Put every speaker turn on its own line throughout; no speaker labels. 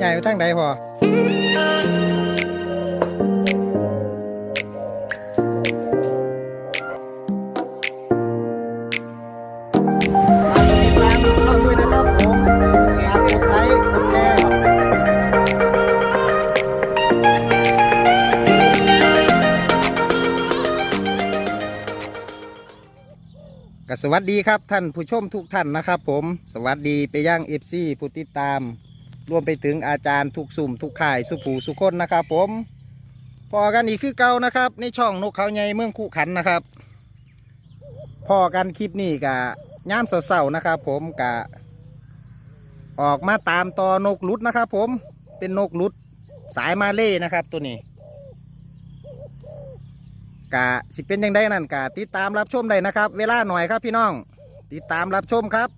ใหญ่ไปทางใดพอติดตามช่องไดแชร์ก็สวัสดีครับท่านผู้ชมทุกท่านนะครับผมสวัสดีไปย่างเอฟซีผู้ติดตาม รวมไปถึงอาจารย์ทุกสุ่มทุกข่ายสุผูสุคนนะครับ ผมพอกันอีกคือเก่านะครับ ในช่องนกเขาใหญ่เมืองคู่ขันนะครับพอกันคลิปนี้กะย่ามเสาๆนะครับ ผมกะออกมาตามต่อนกลุดนะครับ ผมเป็นนกลุดสายมาเล่นะครับ ตัวนี้กะสิเป็นยังไงนั่นกะติดตามรับชมได้นะครับ เวลาหน่อยครับพี่น้อง ติดตามรับชมครับ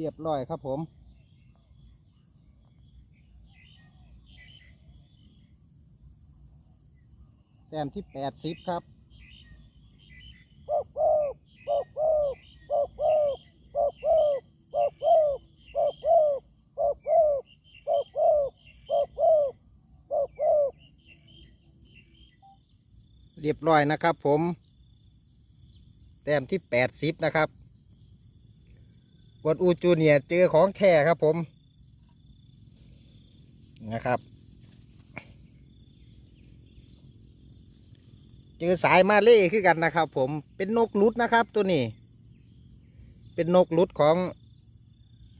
เรียบร้อยครับผมแต้มที่แปดสิบครับเรียบร้อยนะครับผม แต้มที่แปดสิบนะครับ กดอูจูเนียเจอของแท้ครับผม นะครับ เจอสายมาเล่คือกันนะครับ ผมเป็นนกลุดนะครับตัวนี้ เป็นนกลุดของ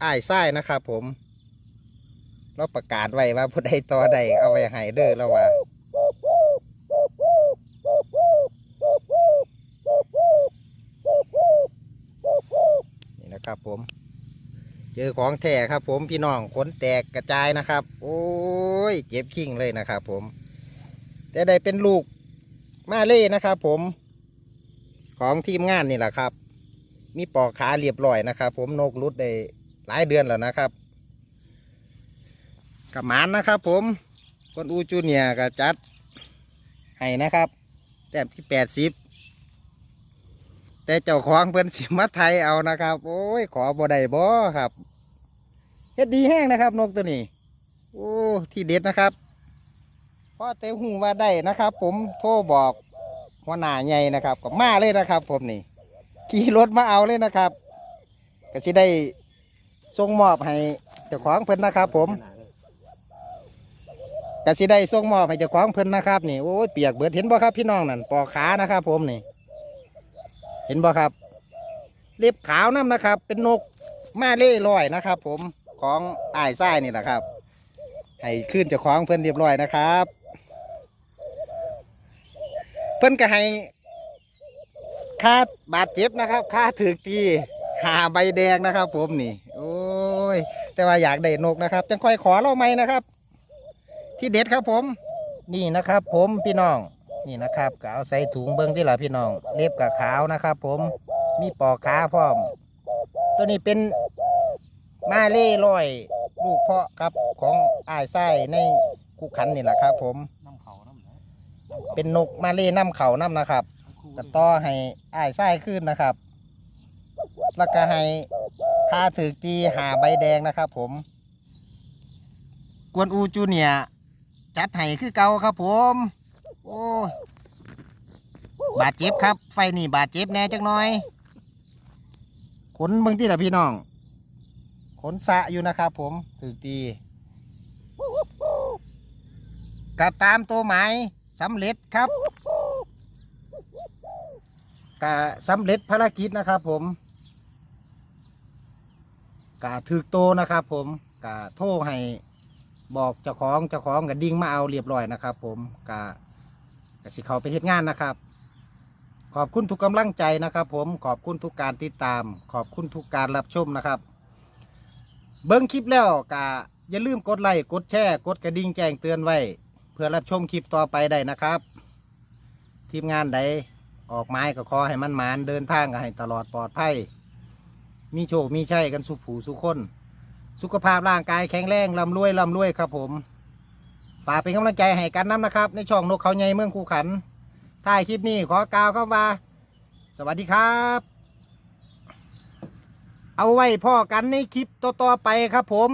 อ้ายไส้นะครับผม เราประกาศไว้ว่าผู้ใดต่อใดเอาไว้ให้เด้อแล้วว่า นี่นะ ครับผม เจอของแท้ครับผมพี่น้องขนแตกกระจายนะครับ โอ้ยเจ็บขิงเลยนะครับผม แต่ได้เป็นลูกมาเล่นะครับผม ของทีมงานนี่แหละครับ มีปอกขาเรียบร้อยนะครับผมนกรุดได้หลายเดือนแล้วนะครับกับหมานนะครับผมคนอูจูเนียร์ก็จัดให้นะครับแต้มที่แปดสิบ แต่เจ้าของเพิ่นสิมาไทยเอานะครับ โอ้ยขอบ่ได้บ่ครับเฮ็ดดีแห้งนะครับ นกตัวนี้ โอ้ที่เด็ดนะครับพ่อเต้หูว่าได้นะครับ ผมโทรบอกหัวหน้าใหญ่นะครับก็มาเลยนะครับ ผมนี่ขี่รถมาเอาเลยนะครับก็สิได้ส่งมอบให้เจ้าของเพิ่นนะครับ ผมก็สิได้ส่งมอบให้เจ้าของเพิ่นนะครับ นี่โอ้ยเปียกเบิดเห็นบ่ครับพี่น้องนั่นปอกขานะครับ ผมนี่ เห็นบ่ครับ เล็บขาวน้ำนะครับ เป็นนกแมาเล่ลอยนะครับ ผมของอ้ายไส้นี่แหละครับ ให้ขึ้นเจากของเพิ่อนเรียบร้อยนะครับ เพิ่อนก็ให้ค่าบาดเจ็บนะครับค่าถือตีหาใบแดงนะครับ ผมนี่ โอ้ย แต่ว่าอยากได้นกนะครับ จังค่อยขอเราไหมนะครับ ที่เด็ดครับผม นี่นะครับ ผมพี่น้อง นี่นะครับก็เอาใส่ถุงเบิ้งที่หละพี่น้องเล็บกับขาวนะครับ ผมมีปอกขาพร้อม ตัวนี้เป็นมาเล่ร้อยลูกเพาะครับของอ้ายไส้ในคุขันนี่แหละครับ ผม
น้ำเขาน้ำ
เป็นนกมาเล่น้ำเขาน้ำนะครับก็ต่อให้อ้ายไส้ขึ้นนะครับ แล้วก็ให้ค่าถือตีหาใบแดงนะครับ ผม กวนอูจูเนียจัดให้คือเก่าครับผม โอ้ยบาดเจ็บครับ ไฟนี่บาดเจ็บแน่จักหน่อย ขนเบิ่งที่ละพี่น้อง ขนสะอยู่นะครับผมถือตีกระตามตัวหมายสำเร็จครับกะสำเร็จภารกิจนะครับผมกะถือโตนะครับผมกะโทรให้บอกเจ้าของเจ้าของกับดิ้งมาเอาเรียบร้อยนะครับผมกะก สิเขาไปเฮ็ดงานนะครับ ขอบคุณทุกกำลังใจนะครับ ผมขอบคุณทุกการติดตาม ขอบคุณทุกการรับชมนะครับ เบิ้งคลิปแล้วกะอย่าลืมกดไลค์กดแชร์กดกระดิ่งแจ้งเตือนไว้ เพื่อรับชมคลิปต่อไปได้นะครับ ทีมงานใดออกไม้ก็ขอให้มันหมานเดินทางก็ให้ตลอดปลอดภัยมีโชคมีชัยกันสุขผูสุขคน สุขภาพร่างกายแข็งแรงร่ำรวยร่ำรวยครับผม ฝากเป็นกำลังใจให้กันน้ำนะครับ ในช่องนกเขาใหญ่เมืองคูขันท้ายคลิปนี้ขอกล่าวเข้ามาสวัสดีครับ เอาไว้พ่อกันในคลิปต่อๆไปครับผม